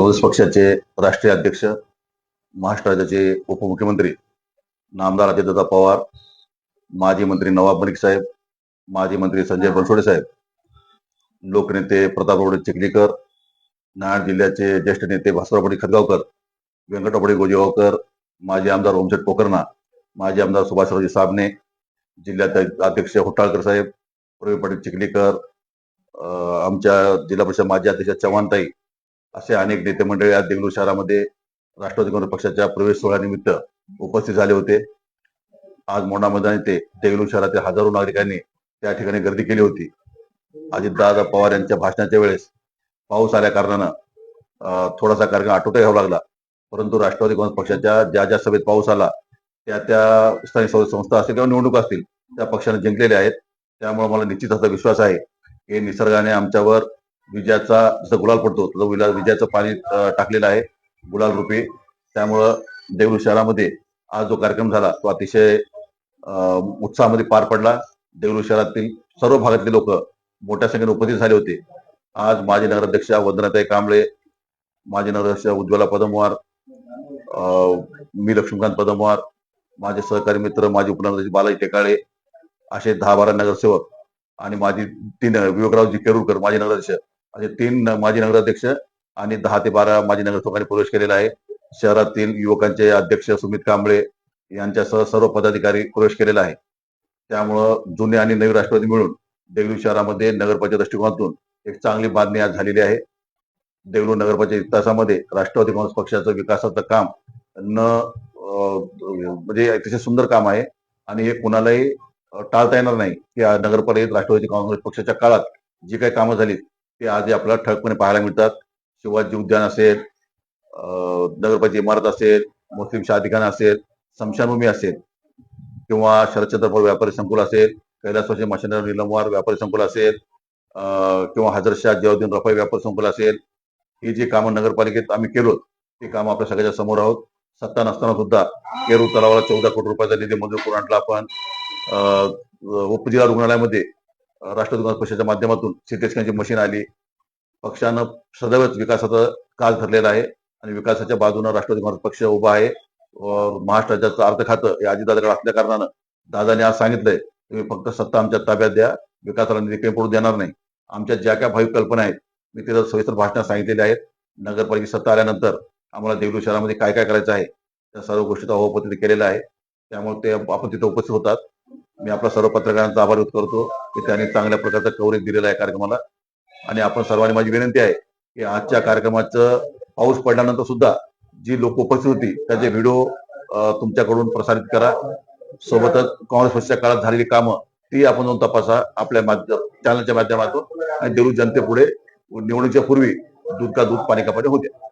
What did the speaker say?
काँग्रेस पक्षाचे राष्ट्रीय अध्यक्ष महाराष्ट्र राज्याचे उपमुख्यमंत्री नामदार आदित्यदा पवार माजी मंत्री नवाब मलिक साहेब माजी मंत्री संजय बनसोडे साहेब लोकनेते प्रतापराव चिखलीकर नांदेड जिल्ह्याचे ज्येष्ठ नेते भास्करपडी खतगावकर व्यंकटपडी गोजेगावकर माजी आमदार ओमशेठ पोकरणा माजी आमदार सुभाषरावजी साबणे जिल्ह्याचे अध्यक्ष होटाळकर साहेब प्रवीण पाटील चिखलीकर आमच्या जिल्हा परिषद माजी अध्यक्ष चव्हाणताई असे अनेक नेते मंडळी आज देगलूर शहरामध्ये राष्ट्रवादी काँग्रेस पक्षाच्या प्रवेश सोहळ्यानिमित्त उपस्थित झाले होते. आज मोंढा मैदान येथे देगलूर शहरातील हजारो नागरिकांनी त्या ठिकाणी गर्दी केली होती. अजितदादा पवार यांच्या भाषणाच्या वेळेस पाऊस आल्या कारणानं थोडासा कार्यक्रम आटोटा घ्यावा लागला. परंतु राष्ट्रवादी काँग्रेस पक्षाच्या ज्या ज्या सभेत पाऊस आला त्या त्या स्थानिक स्वराज्य संस्था असतील किंवा निवडणूक असतील त्या पक्षाने जिंकलेल्या आहेत. त्यामुळे मला निश्चित असा विश्वास आहे की निसर्गाने आमच्यावर विजयाचा जसं गुलाल पडतो तसं विला- विजयाचं पाणी टाकलेलं आहे गुलाल रूपी. त्यामुळं देऊळ शहरामध्ये आज जो कार्यक्रम झाला तो अतिशय अं, उत्साहामध्ये पार पडला. देऊळ शहरातील सर्व भागातले लोक मोठ्या संख्येने उपस्थित झाले होते. आज माजी नगराध्यक्षा वंदनाताई कांबळे माजी नगराध्यक्ष उज्ज्वला पदमवार अं, मी लक्ष्मीकांत पदमवार माझे सहकारी मित्र माजी उपनगराध्यक्ष बालाजी टेकाळे असे दहा बारा नगरसेवक आणि माझी तीन विवेकरावजी केरुरकर माजी नगराध्यक्ष असे तीन माजी नगराध्यक्ष आणि दहा ते बारा माजी नगरसेवकांनी प्रवेश केलेला आहे. शहरातील युवकांचे अध्यक्ष सुमित कांबळे यांच्यासह सर्व पदाधिकारी प्रवेश केलेला आहे. त्यामुळं जुने आणि नवी राष्ट्रवादी मिळून देगलूर शहरामध्ये नगरपालिका दृष्टिकोनातून एक चांगली बांधणी आज झालेली आहे. देगलूर नगरपालिका इतिहासामध्ये राष्ट्रवादी काँग्रेस पक्षाचं विकासाचं काम न म्हणजे अतिशय सुंदर काम आहे. आणि हे कुणालाही टाळता येणार नाही की नगरपालिकेत राष्ट्रवादी काँग्रेस पक्षाच्या काळात जी काही कामं झाली ते आज आपल्याला ठळकपणे पाहायला मिळतात. शिवाजी उद्यान असेल अं, इमारत असेल मुस्लिम शादिखाना असेल स्मशानभूमी असेल किंवा शरदचंद्र पवार व्यापारी संकुल असेल कैलासवासी मशिनर निलमवार व्यापारी संकुल असेल अं, किंवा हजरशाह जियाउद्दीन रफाई व्यापारी संकुल असेल ही जी कामं नगरपालिकेत आम्ही केलो ते कामं आपल्या सगळ्याच्या समोर आहोत. सत्ता नसताना सुद्धा केरूर तलावाला चौदा कोटी रुपयाचा निधी मंजूर करून आणला आपण. अं, उपजिल्हा रुग्णालयामध्ये राष्ट्रवादी काँग्रेस पक्षाच्या माध्यमातून सिद्धेशकांची मशीन आली. पक्षानं सदैवच विकासाचं काल ठरलेला आहे आणि विकासाच्या बाजूनं राष्ट्रवादी काँग्रेस पक्ष उभा आहे. महाराष्ट्राच्या अर्थ खातं हे अजितदादाकडे असल्या कारणानं दादाने आज सांगितलंय तुम्ही फक्त सत्ता आमच्या ताब्यात द्या विकासाला निधी कमी पडू देणार नाही. आमच्या ज्या काय भावी कल्पना आहेत मी तिथं सविस्तर भाषणात सांगितलेल्या आहेत. नगरपालिकेची सत्ता आल्यानंतर आम्हाला देगलूर शहरामध्ये काय काय करायचं आहे त्या सर्व गोष्टीचा अहोपती तिथे केलेला आहे त्यामुळे ते आपण तिथे उपस्थित होतात. मी आपल्या सर्व पत्रकारांचा आभार व्यक्त करतो की त्यांनी चांगल्या प्रकारचा कव्हरेज दिलेला आहे कार्यक्रमाला. आणि आपण सर्वांनी माझी विनंती आहे की आजच्या कार्यक्रमाचं पाऊस पडल्यानंतर सुद्धा जी लोक उपस्थित होती त्याचे व्हिडिओ तुमच्याकडून प्रसारित करा. सोबतच काँग्रेस पक्षाच्या काळात झालेली कामं ती आपण जाऊन तपासा आपल्या माध्यम चॅनलच्या माध्यमातून. आणि देऊ जनतेपुढे निवडणुकीच्या पूर्वी दूध का दूध पाणी का पाणी होत्या